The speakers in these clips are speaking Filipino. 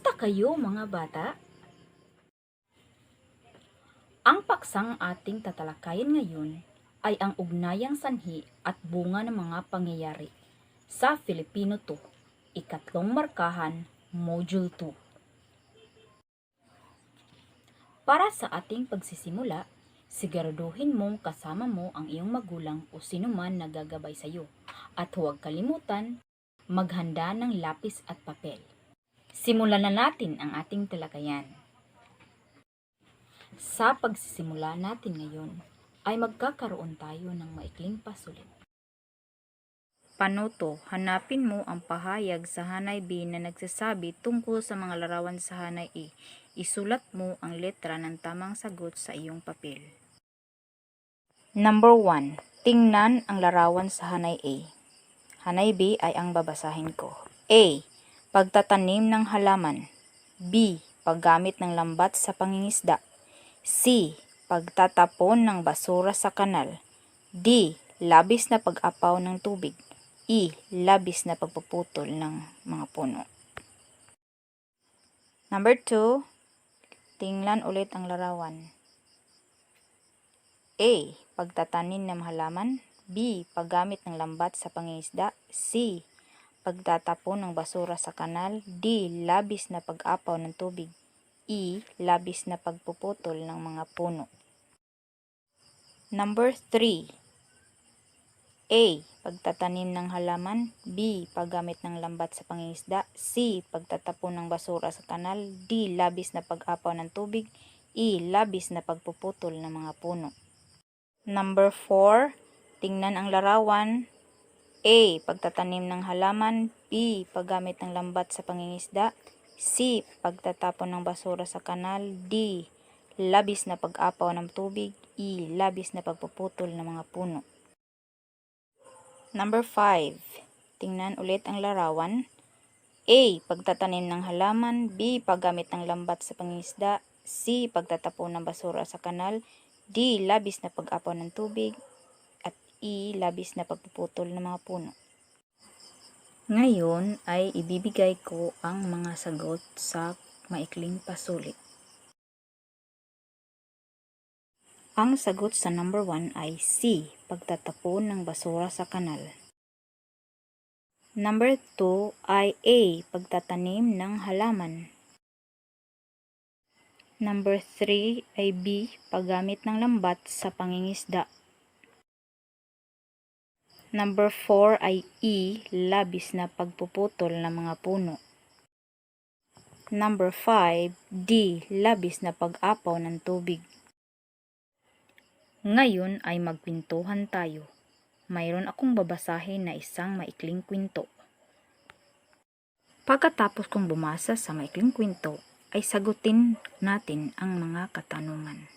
Kumusta kayo mga bata? Ang paksang ating tatalakayin ngayon ay ang ugnayang sanhi at bunga ng mga pangyayari sa Filipino 2, ikatlong markahan, Module 2. Para sa ating pagsisimula, siguraduhin mong kasama mo ang iyong magulang o sino man na gagabay sa iyo at huwag kalimutan maghanda ng lapis at papel. Simulan na natin ang ating talakayan. Sa pagsisimula natin ngayon, ay magkakaroon tayo ng maikling pasulit. Panuto, hanapin mo ang pahayag sa Hanay B na nagsasabi tungkol sa mga larawan sa Hanay E. Isulat mo ang letra ng tamang sagot sa iyong papel. Number 1. Tingnan ang larawan sa Hanay A. Hanay B ay ang babasahin ko. A. Pagtatanim ng halaman. B. Paggamit ng lambat sa pangingisda. C. Pagtatapon ng basura sa kanal. D. Labis na pag-apaw ng tubig. E. Labis na pagpuputol ng mga puno. Number 2. Tingnan ulit ang larawan. A. Pagtatanim ng halaman. B. Paggamit ng lambat sa pangingisda. C. Pagtatapon ng basura sa kanal. D. Labis na pag-apaw ng tubig. E. Labis na pagpuputol ng mga puno. Number 3. A. Pagtatanim ng halaman. B. Paggamit ng lambat sa pangingisda. C. Pagtatapon ng basura sa kanal. D. Labis na pag-apaw ng tubig. E. Labis na pagpuputol ng mga puno. Number 4. Tingnan ang larawan. A. Pagtatanim ng halaman. B. Paggamit ng lambat sa pangingisda. C. Pagtatapon ng basura sa kanal. D. Labis na pag-apaw ng tubig. E. Labis na pagpuputol ng mga puno. Number 5. Tingnan ulit ang larawan. A. Pagtatanim ng halaman. B. Paggamit ng lambat sa pangingisda. C. Pagtatapon ng basura sa kanal. D. Labis na pag-apaw ng tubig. At E. Labis na pagpuputol ng mga puno. Ngayon ay ibibigay ko ang mga sagot sa maikling pasulit. Ang sagot sa number 1 ay C. Pagtatapon ng basura sa kanal. Number 2 ay A. Pagtatanim ng halaman. Number 3 ay B. Paggamit ng lambat sa pangingisda. Number 4 ay E. Labis na pagpuputol ng mga puno. Number 5, D. Labis na pag-apaw ng tubig. Ngayon ay magpintuhan tayo. Mayroon akong babasahin na isang maikling kwento. Pagkatapos kong bumasa sa maikling kwento, ay sagutin natin ang mga katanungan.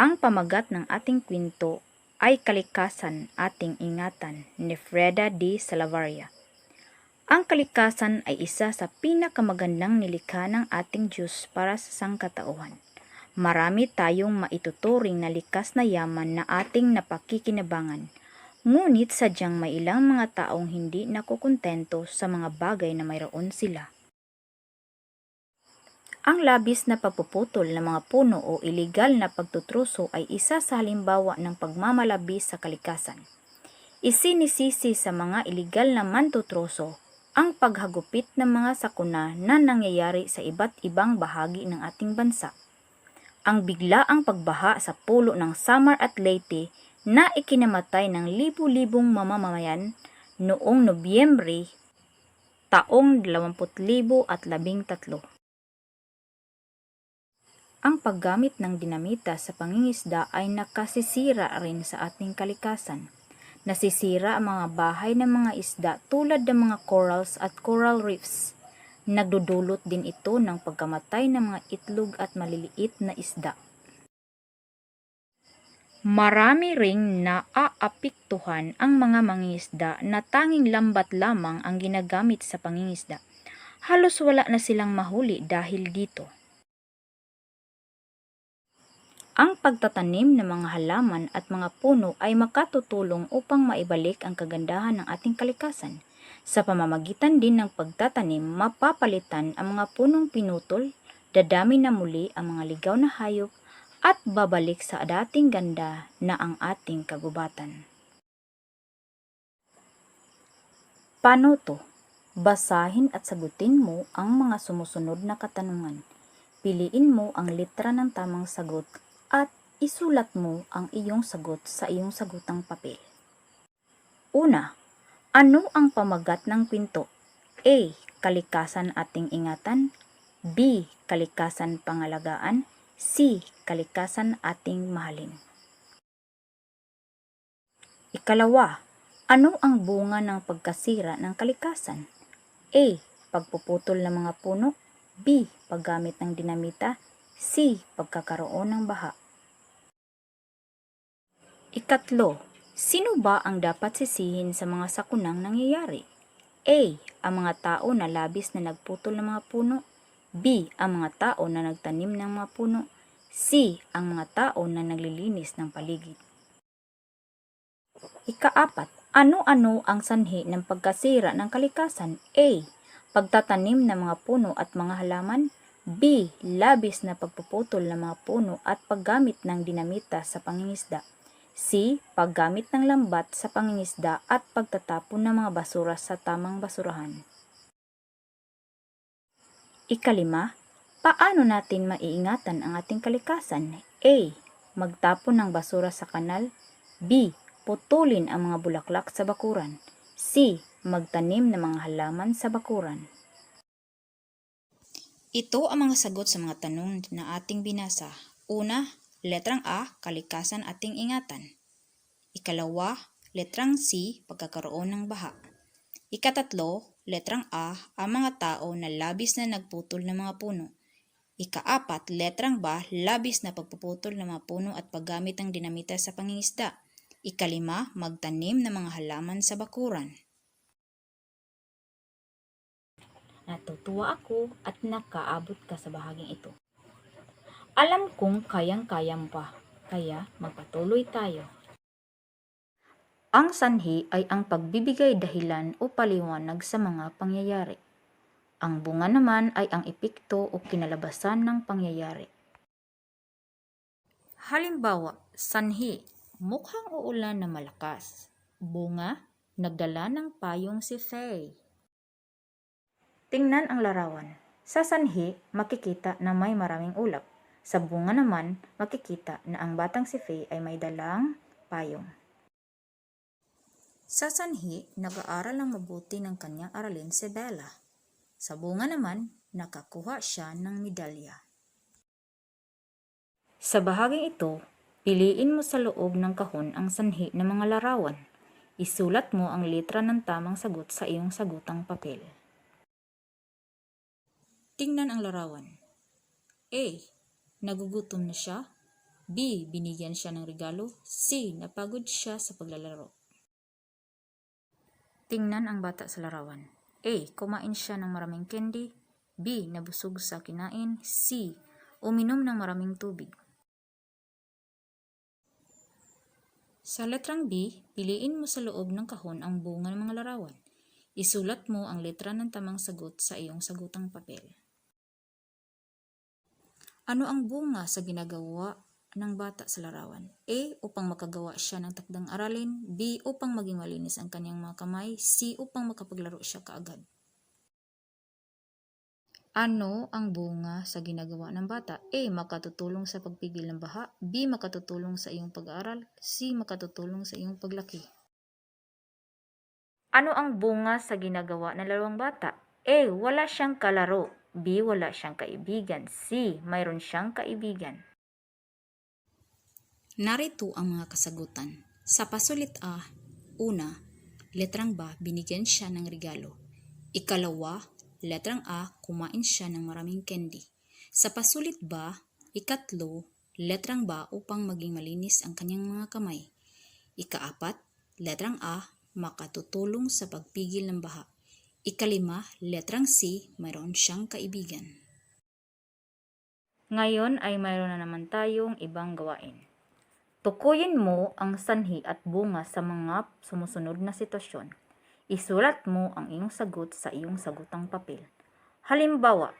Ang pamagat ng ating kwento ay Kalikasan Ating Ingatan ni Freda D. Salavaria. Ang kalikasan ay isa sa pinakamagandang nilikha ng ating Diyos para sa sangkatauhan. Marami tayong maituturing na likas na yaman na ating napakikinabangan, ngunit sadyang may ilang mga taong hindi nakukontento sa mga bagay na mayroon sila. Ang labis na pagpuputol ng mga puno o iligal na pagtutruso ay isa sa halimbawa ng pagmamalabis sa kalikasan. Isinisisi sa mga iligal na mantutruso ang paghagupit ng mga sakuna na nangyayari sa iba't ibang bahagi ng ating bansa. Ang biglaang pagbaha sa pulo ng Samar at Leyte na ikinamatay ng libu-libong mamamayan noong Nobyembre taong 2013. Ang paggamit ng dinamita sa pangingisda ay nakasisira rin sa ating kalikasan. Nasisira ang mga bahay ng mga isda tulad ng mga corals at coral reefs. Nagdudulot din ito ng pagkamatay ng mga itlog at maliliit na isda. Marami ring naaapiktuhan ang mga mangingisda na tanging lambat lamang ang ginagamit sa pangingisda. Halos wala na silang mahuli dahil dito. Ang pagtatanim ng mga halaman at mga puno ay makatutulong upang maibalik ang kagandahan ng ating kalikasan. Sa pamamagitan din ng pagtatanim, mapapalitan ang mga punong pinutol, dadami na muli ang mga ligaw na hayop, at babalik sa dating ganda na ang ating kagubatan. Paano? Basahin at sagutin mo ang mga sumusunod na katanungan. Piliin mo ang litra ng tamang sagot at isulat mo ang iyong sagot sa iyong sagutang papel. Una, ano ang pamagat ng kwento? A. Kalikasan ating ingatan B. Kalikasan pangalagaan C. Kalikasan ating mahalin Ikalawa, ano ang bunga ng pagkasira ng kalikasan? A. Pagpuputol ng mga puno B. Paggamit ng dinamita C. Pagkakaroon ng baha Ikatlo, sino ba ang dapat sisihin sa mga sakunang nangyayari? A. Ang mga tao na labis na nagputol ng mga puno B. Ang mga tao na nagtanim ng mga puno C. Ang mga tao na naglilinis ng paligid Ikaapat, ano-ano ang sanhi ng pagkasira ng kalikasan? A. Pagtatanim ng mga puno at mga halaman B. Labis na pagpuputol ng mga puno at paggamit ng dinamita sa pangingisda C. Paggamit ng lambat sa pangingisda at pagtatapon ng mga basura sa tamang basurahan. Ikalima, paano natin maiingatan ang ating kalikasan? A. Magtapon ng basura sa kanal. B. Putulin ang mga bulaklak sa bakuran. C. Magtanim ng mga halaman sa bakuran. Ito ang mga sagot sa mga tanong na ating binasa. Una, letrang A, kalikasan ating ingatan. Ikalawa, letrang C, pagkakaroon ng baha. Ikatatlo, letrang A, ang mga tao na labis na nagputol ng mga puno. Ikaapat, letrang B, labis na pagpuputol ng mga puno at paggamit ng dinamita sa pangingisda. Ikalima, magtanim ng mga halaman sa bakuran. Natutuwa ako at nakaabot ka sa bahaging ito. Alam kong kayang-kaya pa, kaya magpatuloy tayo. Ang sanhi ay ang pagbibigay dahilan o paliwanag sa mga pangyayari. Ang bunga naman ay ang epekto o kinalabasan ng pangyayari. Halimbawa, sanhi, mukhang uulan na malakas. Bunga, nagdala ng payong si Faye. Tingnan ang larawan. Sa sanhi, makikita na may maraming ulap. Sa bunga naman, makikita na ang batang si Faye ay may dalang payong. Sa sanhi, nag-aaral ng mabuti ng kanyang aralin si Bella. Sa bunga naman, nakakuha siya ng medalya. Sa bahaging ito, piliin mo sa loob ng kahon ang sanhi ng mga larawan. Isulat mo ang letra ng tamang sagot sa iyong sagutang papel. Tingnan ang larawan. A. Nagugutom na siya. B. Binigyan siya ng regalo. C. Napagod siya sa paglalaro. Tingnan ang bata sa larawan. A. Kumain siya ng maraming candy. B. Nabusog sa kinain. C. Uminom ng maraming tubig. Sa letrang B, piliin mo sa loob ng kahon ang bunga ng mga larawan. Isulat mo ang letra ng tamang sagot sa iyong sagutang papel. Ano ang bunga sa ginagawa ng bata sa larawan? A. Upang makagawa siya ng takdang aralin. B. Upang maging malinis ang kanyang mga kamay. C. Upang makapaglaro siya kaagad. Ano ang bunga sa ginagawa ng bata? A. Makatutulong sa pagpigil ng baha. B. Makatutulong sa iyong pag-aaral. C. Makatutulong sa iyong paglaki. Ano ang bunga sa ginagawa ng laruang bata? A. Wala siyang kalaro. B. Wala siyang kaibigan. C. Mayroon siyang kaibigan. Narito ang mga kasagutan. Sa pasulit A, una, letrang ba, binigyan siya ng regalo. Ikalawa, letrang A, kumain siya ng maraming candy. Sa pasulit ba, ikatlo, letrang ba upang maging malinis ang kanyang mga kamay. Ikaapat, letrang A, makatutulong sa pagpigil ng baha. Ikalima, letrang C, mayroon siyang kaibigan. Ngayon ay mayroon na naman tayong ibang gawain. Tukuyin mo ang sanhi at bunga sa mga sumusunod na sitwasyon. Isulat mo ang iyong sagot sa iyong sagutang papel. Halimbawa,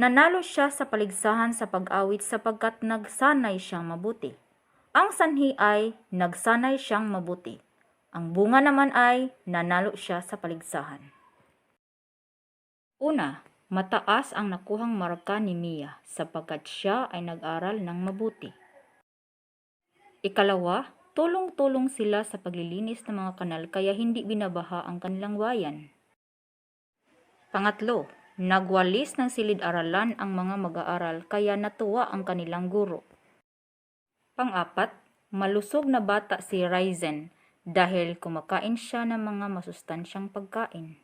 nanalo siya sa paligsahan sa pag-awit sapagkat nagsanay siyang mabuti. Ang sanhi ay nagsanay siyang mabuti. Ang bunga naman ay nanalo siya sa paligsahan. Una, mataas ang nakuhang marka ni Mia sapagkat siya ay nag-aral ng mabuti. Ikalawa, tulong-tulong sila sa paglilinis ng mga kanal kaya hindi binabaha ang kanilang bayan. Pangatlo, nagwalis ng silid-aralan ang mga mag-aaral kaya natuwa ang kanilang guro. Pang-apat, malusog na bata si Ryzen dahil kumakain siya ng mga masustansyang pagkain.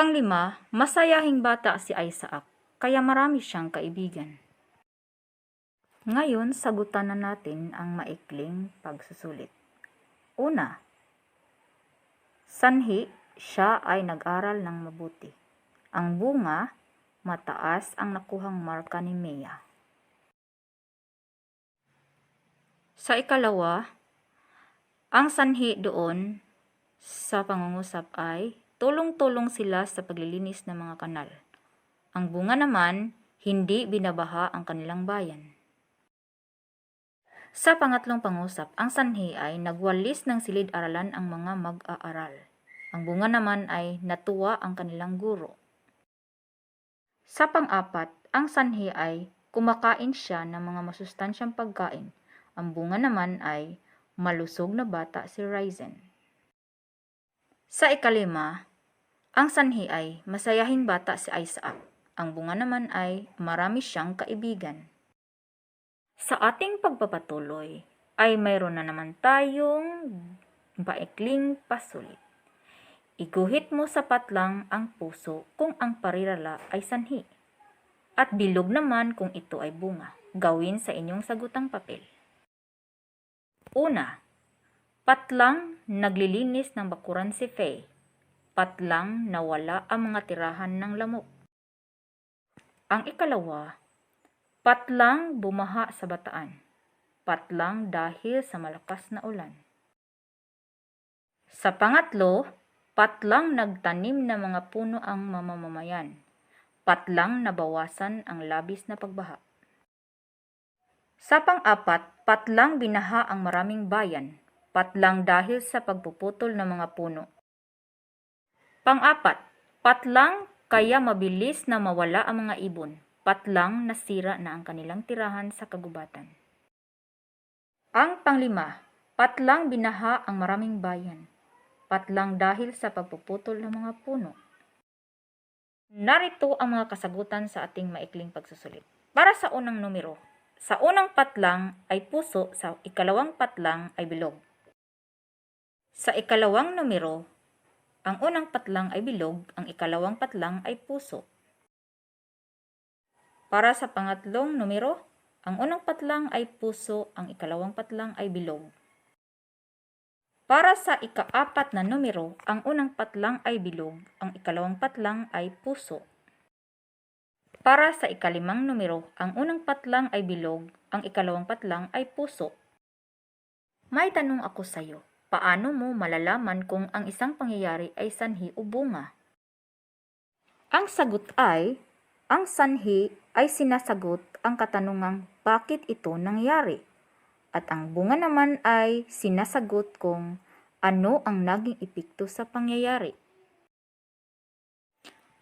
Panglima, masayahing bata si Isaac, kaya marami siyang kaibigan. Ngayon, sagutan na natin ang maikling pagsusulit. Una, sanhi, siya ay nag-aral ng mabuti. Ang bunga, mataas ang nakuhang marka ni Mia. Sa ikalawa, ang sanhi doon sa pangungusap ay tulong-tulong sila sa paglilinis ng mga kanal. Ang bunga naman, hindi binabaha ang kanilang bayan. Sa pangatlong pangusap, ang sanhi ay nagwalis ng silid-aralan ang mga mag-aaral. Ang bunga naman ay natuwa ang kanilang guro. Sa pang-apat, ang sanhi ay kumakain siya ng mga masustansyang pagkain. Ang bunga naman ay malusog na bata si Ryzen. Sa ikalima, ang sanhi ay masayahing bata si Isaac. Ang bunga naman ay marami siyang kaibigan. Sa ating pagpapatuloy ay mayroon na naman tayong paikling pasulit. Iguhit mo sa patlang ang puso kung ang parirala ay sanhi. At bilog naman kung ito ay bunga. Gawin sa inyong sagutang papel. Una, patlang naglilinis ng bakuran si Faye. Patlang nawala ang mga tirahan ng lamok. Ang ikalawa, patlang bumaha sa bataan. Patlang dahil sa malakas na ulan. Sa pangatlo, patlang nagtanim ng mga puno ang mamamamayan. Patlang nabawasan ang labis na pagbaha. Sa pang-apat, patlang binaha ang maraming bayan. Patlang dahil sa pagpuputol ng mga puno. Pang-apat, patlang kaya mabilis na mawala ang mga ibon. Patlang nasira na ang kanilang tirahan sa kagubatan. Ang panglima, patlang binaha ang maraming bayan. Patlang dahil sa pagpuputol ng mga puno. Narito ang mga kasagutan sa ating maikling pagsusulit. Para sa unang numero, sa unang patlang ay puso, sa ikalawang patlang ay bilog. Sa ikalawang numero, ang unang patlang ay bilog, ang ikalawang patlang ay puso. Para sa pangatlong numero, ang unang patlang ay puso, ang ikalawang patlang ay bilog. Para sa ikaapat na numero, ang unang patlang ay bilog, ang ikalawang patlang ay puso. Para sa ikalimang numero, ang unang patlang ay bilog, ang ikalawang patlang ay puso. May tanong ako sa iyo, paano mo malalaman kung ang isang pangyayari ay sanhi o bunga? Ang sagot ay, ang sanhi ay sinasagot ang katanungang bakit ito nangyari. At ang bunga naman ay sinasagot kung ano ang naging epekto sa pangyayari.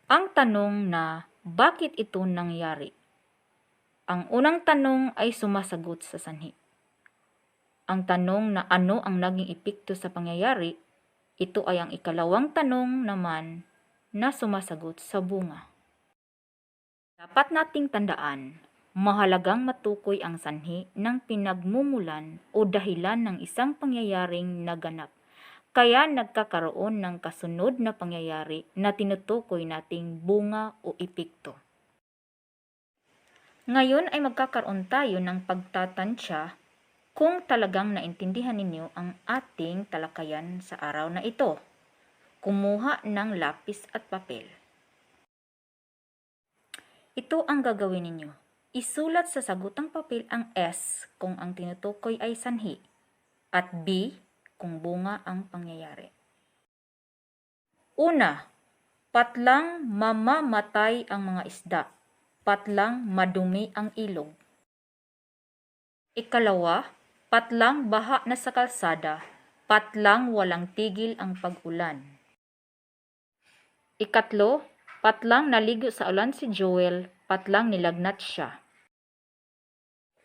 Ang tanong na bakit ito nangyari? Ang unang tanong ay sumasagot sa sanhi. Ang tanong na ano ang naging epekto sa pangyayari, ito ay ang ikalawang tanong naman na sumasagot sa bunga. Dapat nating tandaan mahalagang matukoy ang sanhi ng pinagmumulan o dahilan ng isang pangyayaring naganap. Kaya nagkakaroon ng kasunod na pangyayari na tinutukoy nating bunga o epekto. Ngayon ay magkakaroon tayo ng pagtatansya kung talagang naintindihan ninyo ang ating talakayan sa araw na ito. Kumuha ng lapis at papel. Ito ang gagawin ninyo. Isulat sa sagutang papel ang S kung ang tinutukoy ay sanhi at B kung bunga ang pangyayari. Una, patlang mamamatay ang mga isda. Patlang madumi ang ilog. Ikalawa, patlang baha na sa kalsada. Patlang walang tigil ang pag-ulan. Ikatlo, patlang naligo sa ulan si Joel, patlang nilagnat siya.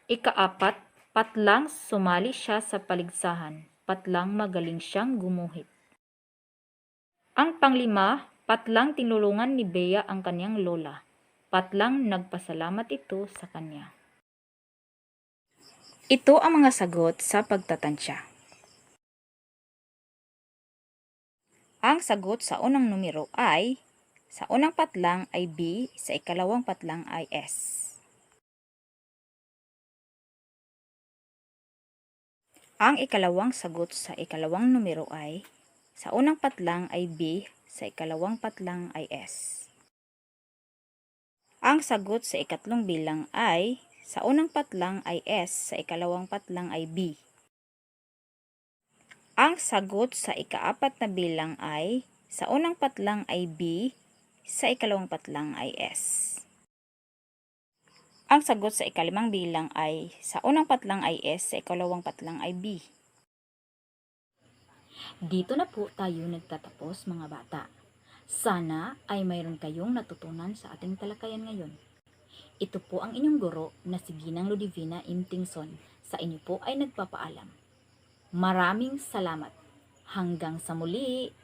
Ikaapat, patlang sumali siya sa paligsahan, patlang magaling siyang gumuhit. Ang panglima, patlang tinulungan ni Bea ang kanyang lola, patlang nagpasalamat ito sa kanya. Ito ang mga sagot sa pagtatansya. Ang sagot sa unang numero ay, sa unang patlang ay B, sa ikalawang patlang ay S. Ang ikalawang sagot sa ikalawang numero ay, sa unang patlang ay B, sa ikalawang patlang ay S. Ang sagot sa ikatlong bilang ay, sa unang patlang ay S, sa ikalawang patlang ay B. Ang sagot sa ikaapat na bilang ay, sa unang patlang ay B, sa ikalawang patlang ay S. Ang sagot sa ikalimang bilang ay, sa unang patlang ay S, sa ikalawang patlang ay B. Dito na po tayo nagtatapos mga bata. Sana ay mayroon kayong natutunan sa ating talakayan ngayon. Ito po ang inyong guro na si Ginang Ludivina Imtingson. Sa inyo po ay nagpapaalam. Maraming salamat. Hanggang sa muli!